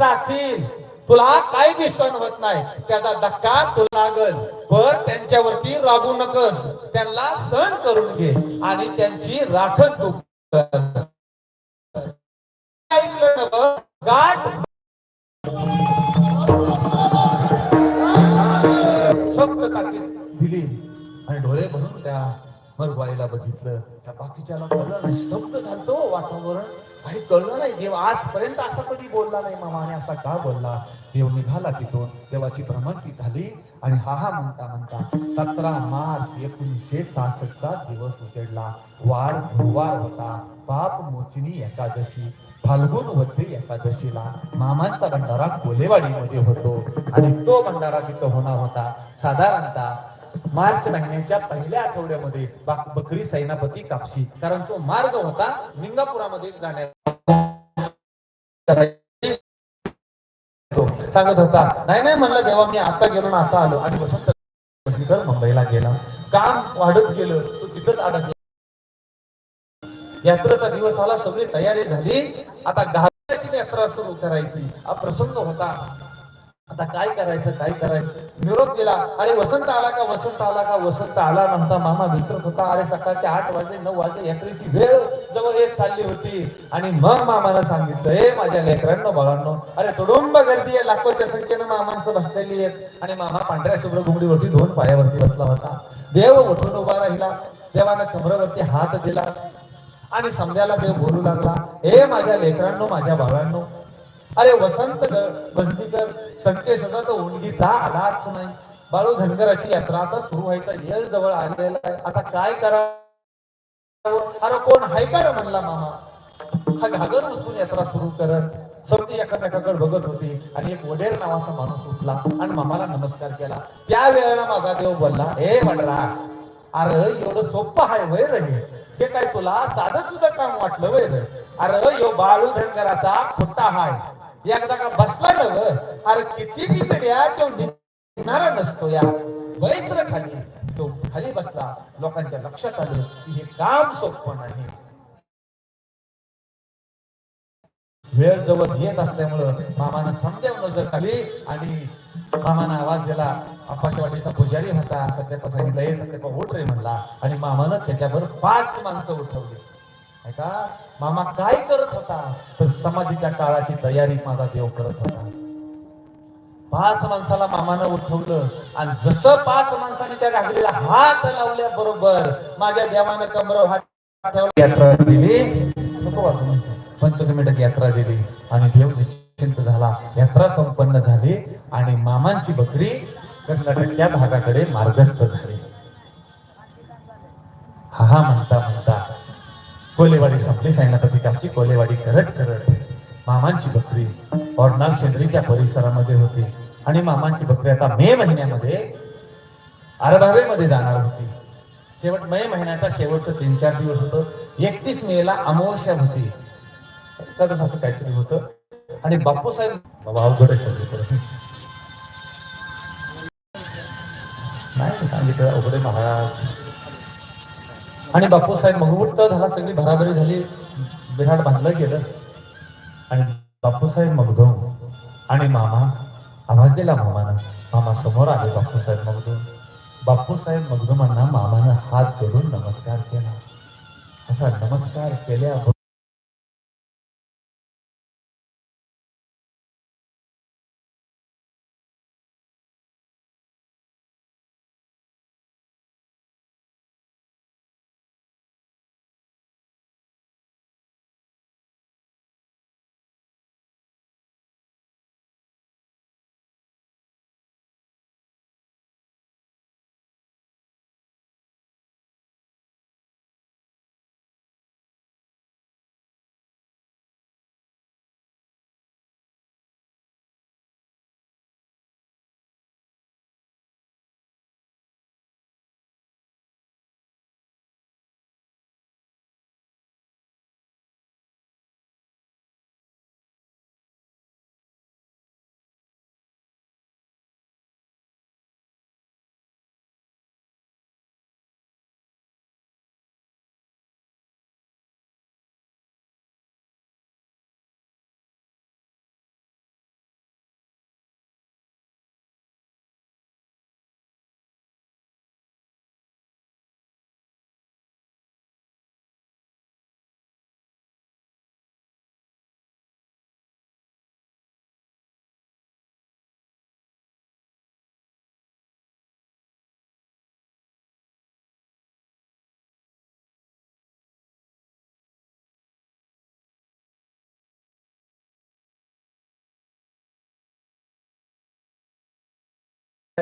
राहतील. तुला काही बी सण होत नाही. त्याचा धक्का तुला लागल. पण त्यांच्यावरती रागू नकस. त्यांना सण करून घे आणि त्यांची राखण तू ऐकलं गाठ. सक्त ताकीद दिली. आणि डोळे भरून त्या मरवाईला बघितलं. त्या बाकीच्याला कळलं स्तब्ध झालतो वातावरण. काही कळलं नाही देव आजपर्यंत असा कधी बोलला नाही. मामाने असा का बोलला? देव निघाला तिथून. देवाची भ्रमंती झाली आणि हा हा म्हणता म्हणता सतरा मार्च एकोणीसशे सहासष्टचा दिवस उजडला. वार गुरुवार होता. पाप मोचनी एकादशी फाल्गुन वद्य एकादशीला मामांचा भंडारा कोलेवाडीमध्ये होतो. आणि तो भंडारा तिथं होणार होता. साधारणतः मार्च महिन्याच्या पहिल्या आठवड्यामध्ये बकरी सैनापती कापशी. कारण तो मार्ग होता लिंगापुरामध्ये जाण्याचा. सांगत होता नाही नाही म्हणलं तेव्हा मी आता गेलो ना आता आलो. आणि वसंत मुंबईला गेला. काम वाढत गेलं तो तिथंच अडकला. यात्रेचा दिवस आला सगळी तयारी झाली. आता घालायची यात्रा सुरू करायची. हा प्रसंग होता. आता काय करायचं काय करायचं? निरोप दिला. अरे वसंत आला का वसंत आला का? वसंत आला म्हणता मामा विसरत होता. अरे सकाळचे आठ वाजे नऊ वाजे यात्रेची वेळ जवळ येत चालली होती. आणि मग मामानं सांगितलं हे माझ्या लेकरांनो बाळांनो अरे तुडुंब गर्दी आहे. लाखोच्या संख्येनं मामांचं बसलेली आहेत. आणि मामा पांढऱ्या शुभ्र घुमडीवरती दोन पायावरती बसला होता. देव उठून उभा राहिला. देवानं कमरावरती हात दिला. आणि समजायला देव बोलू लागला हे माझ्या लेकरांनो माझ्या बाळांनो अरे वसंत ग- संकेत संकेश होता तो आलाच नाही बाळू धनगराची यात्रा आता सुरू व्हायचा येळ जवळ आलेला आहे. आता काय करा अरे कोण हाय का रे म्हणला मामा? हा घागर उचलून यात्रा सुरू करत. सगळी एकमेकाकडे बघत होती आणि एक वडेर नावाचा माणूस उठला आणि मामाला नमस्कार केला. त्या वेळेला माझा देव बोलला हे म्हणला अरे एवढं सोपं हाय वय रे हे. काय तुला साधं सुद्धा काम वाटलं वय रे? अरे यो बाळू धनगराचा खुट्टा हाय. एकदा का बसला ना अरे किती बी पिढ्या तो निघणारा नसतो या वैसर खाली. तो खाली बसला लोकांच्या लक्षात आलं की हे काम सोपं नाही. वेळ जवळ येत असल्यामुळं मामानं समजावून नजर खाली आणि मामानं आवाज दिला अप्पाच्या वाटीचा पुजारी होता सत्यापा सांगितलं हे सत्यापा उठ रे म्हणला. आणि मामानं त्याच्यावर पाच माणसं उठवली. का? मामा काय करत होता? तर समाधीच्या काळाची तयारी माझा देव करत होता. पाच माणसाला मामानं उठवलं आणि जसं पाच माणसाने त्या घागरीला हात लावल्या बरोबर माझ्या देवानं कमर हात यात्रा दिली. नको वाचू यात्रा दिली आणि देव निश्चिंत झाला. यात्रा संपन्न झाली आणि मामांची बकरी कर्नाटकच्या भागाकडे मार्गस्थ झाली. हा हा म्हणता म्हणता. कोलेवाडी संपली सैनापती कापची कोलेवाडी करत करत मामांची बकरी ऑर्डनाल शेंद्रीच्या परिसरामध्ये होती. आणि मामांची बकरी आता मे महिन्यामध्ये आरभावेमध्ये जाणार होती. शेवट मे महिन्याचा शेवटचं तीन चार दिवस होतं. एकतीस मेला अमावस्या होती. कदाच असं काहीतरी होतं. आणि बापूसाहेब बाबा अवघड नाही सांगितलं अवघडे महाराज. आणि बापूसाहेब मगमुक्त झाला सगळी भराभरी झाली बिहाड बांधलं गेलं आणि बापूसाहेब मगधो आणि मामा आवाज दिला मामानं. मामा समोर आले बापूसाहेब मगदूम बापूसाहेब मगधुमांना मामानं हात जोडून नमस्कार केला. असा नमस्कार केल्या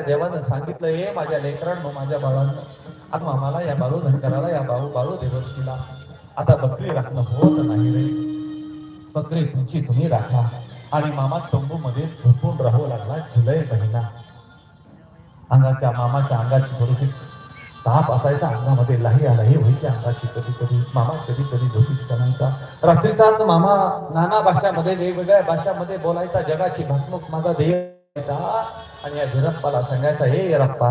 देवानं सांगितलं हे माझ्या लेकरांनो माझ्या बाळांना आता मामाला या बाळू धनकराला या बाळू बाळू देवर्षीला. आता बकरी राखणं होत नाही रे. बकरी तुमची तुम्ही राखा. आणि मामा तंबू मध्ये झोपून राहू लागला जुलै महिना. अंगाच्या मामाच्या अंगाची थोडीशी ताप असायचा. अंगामध्ये लाही आलाही व्हायची अंगाची कधी कधी मामा कधी कधी झोपीत करायचा रात्रीचाच मामा नाना भाषामध्ये वेगवेगळ्या भाषामध्ये बोलायचा. जगाची भाकणूक माझा ध्येय आणि या वीरप्पाला सांगायचा हे रप्पा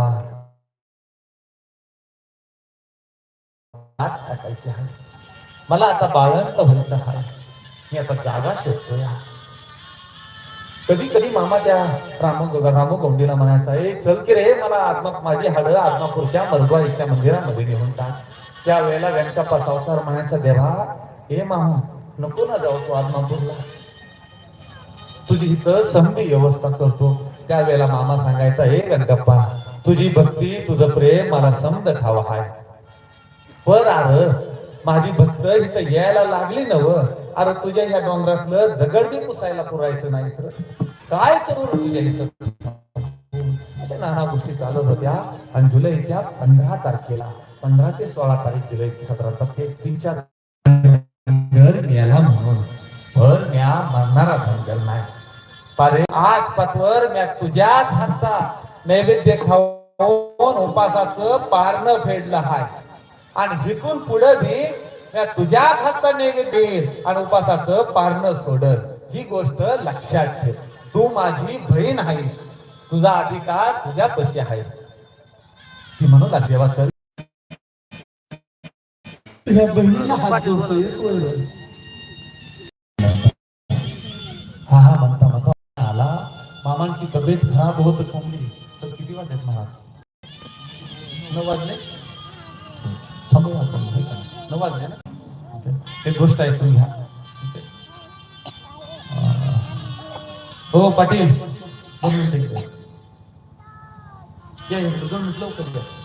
आत टाकायची आहे मला आता बाळंत व्हायचं आहे. मी आता जागा शोधतोय. कधी कधी मामा त्या रामो रामो गोंडीला म्हणायचा ए चल की रे मला आत्मा माझी हाड आत्मापूरच्या मरगवाईच्या मंदिरामध्ये घेऊन टाक. त्या वेळेला व्यंकप्पा सावकार म्हणायचा देवा हे मामा नको ना जाऊ तू आत्मापूरला. तुझी इथं संधी व्यवस्था करतो. त्यावेळेला मामा सांगायचा हे गणगप्पा तुझी भक्ती तुझं प्रेम मला समज ठाव हाय पर आर माझी भक्त इथं यायला लागली नव. अरे तुझ्या ह्या डोंगरातलं दगड बी पुसायला पुरायचं नाही तर काय करू तुझ्या इथं? अशा नाना गोष्टी चालत होत्या. आणि जुलैच्या पंधरा तारखेला पंधरा ते सोळा तारीख जुलैची सतरा तारखे तीन चार घर न्यायला म्हणून. भर न्या मरणारा धनगर नाही. पारे आज पातवर म्या तुझ्याच हातचा नैवेद्य खाऊन उपासाचं पारणं फेडलं हाय. आणि हिकून पुढे बी म्या तुझ्याच हातचा नैवेद्य आणि उपासाचं पारणं सोडल ही गोष्ट लक्षात ठेव. तू माझी बहीण आहेस. तुझा अधिकार तुझ्या पशी आहे. ती म्हणून देवाचं देवा बहिणीला हात जोडतोयस मामांची तब्येत खराब होत चालली तर किती वाजत महाराज? नऊ वाजले? थांबू आपण हे का? नऊ वाजले ना? एक गोष्ट ऐकून घ्या. हो पाटील. दोन मिनिटं इकडे. या दोन मिनिट लवकर या.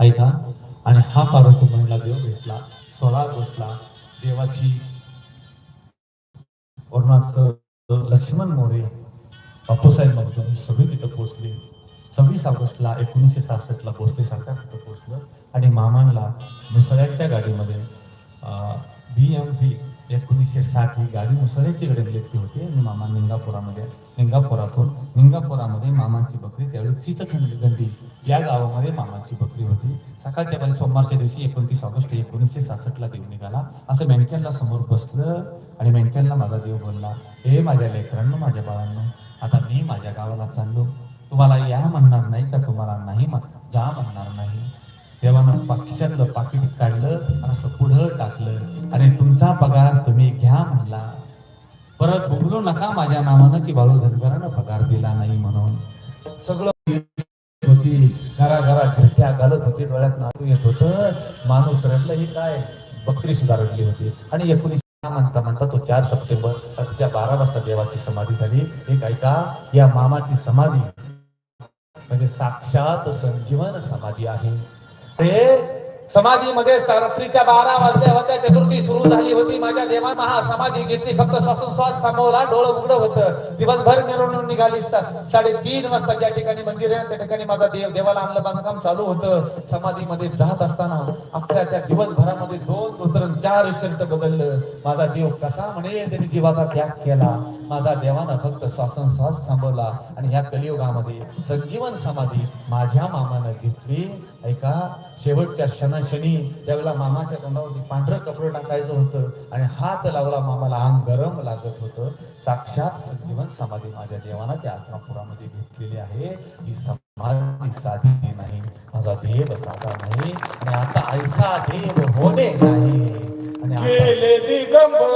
ऐका आणि हा पार्वतीला देव भेटला सोळा ऑगस्टला देवाची लक्ष्मण मोरे बापूसाहेब मगदुम सगळे तिथं पोहोचले. सव्वीस ऑगस्टला एकोणीसशे सहासष्टला पोहोचले सरकार तिथं पोहोचलं. आणि मामांना मुसळ्याच्या गाडीमध्ये बी एम पी एकोणीसशे साठ ही गाडी मुसळ्याची गडलेली होती आणि मामा निंगापुरामध्ये निंगापुरातून निंगापुरामध्ये मामांची बकरी त्यावेळी चिचखंड गंडी या गावामध्ये मामांची बकरी होती. सकाळच्या वेळी सोमवारच्या दिवशी एकोणतीस ऑगस्ट एकोणीसशे सहासष्टला देव निघाला. असं मेंटेनला समोर बसलं आणि मेंटेनला माझा देव बोलला हे माझ्या लेकरांनो माझ्या बाळांनो आता मी माझ्या गावाला चाललो. तुम्हाला या म्हणणार नाही का? तुम्हाला नाही म्हण- जा म्हणणार नाही. देवानं पाकिटातलं पाकिट काढलं आणि असं पुढं टाकलं आणि तुमचा पगार तुम्ही घ्या म्हणला परत बोलू नका माझ्या नावानं की बाळू धनगरानं पगार दिला नाही म्हणून. सगळं होती घरा घरा घालत होती डोळ्यात नातू येत होत. माणूस रडलं ही काय? बकरी सुद्धा रडली होती. आणि एकोणीस म्हणता म्हणता तो चार सप्टेंबर रात्रीच्या बारा वाजता देवाची समाधी झाली. एक ऐका या मामाची समाधी म्हणजे साक्षात संजीवन समाधी आहे. ते समाधीमध्ये रात्रीच्या बारा वाजल्या होत्या चतुर्थी सुरू झाली होती. माझ्या देवानं हा समाधी घेतली. फक्त श्वासोश्वास थांबवला डोळं उघडं होतं. दिवसभर मिरवणूक निघाली साडेतीन वाजता ज्या ठिकाणी मंदिर आहे त्या ठिकाणी माझा देव देवाला आणलं बांधकाम चालू होतं. समाधीमध्ये जात असताना आपल्या त्या दिवसभरामध्ये दोन दोन चार शर्ट बदललं माझा देव कसा म्हणे त्यांनी जीवाचा त्याग केला. माझा देवानं फक्त श्वासनश्वास थांबवला आणि ह्या कलियुगामध्ये संजीवन समाधी माझ्या मामानं घेतली. ऐका शेवटच्या क्षणाक्षणी त्यावेळेला मामाच्या तोंडावरती पांढरं कपडं टाकायचं होतं आणि हात लावला मामाला अंग गरम लागत होतं. साक्षात संजीवन समाधी माझ्या देवानं त्या आत्मापुरामध्ये घेतलेली आहे. ही समाधी साधी नाही. माझा देव साधा नाही. आणि आता ऐसा देव होणे नाही. आणि आता केले दिगंबर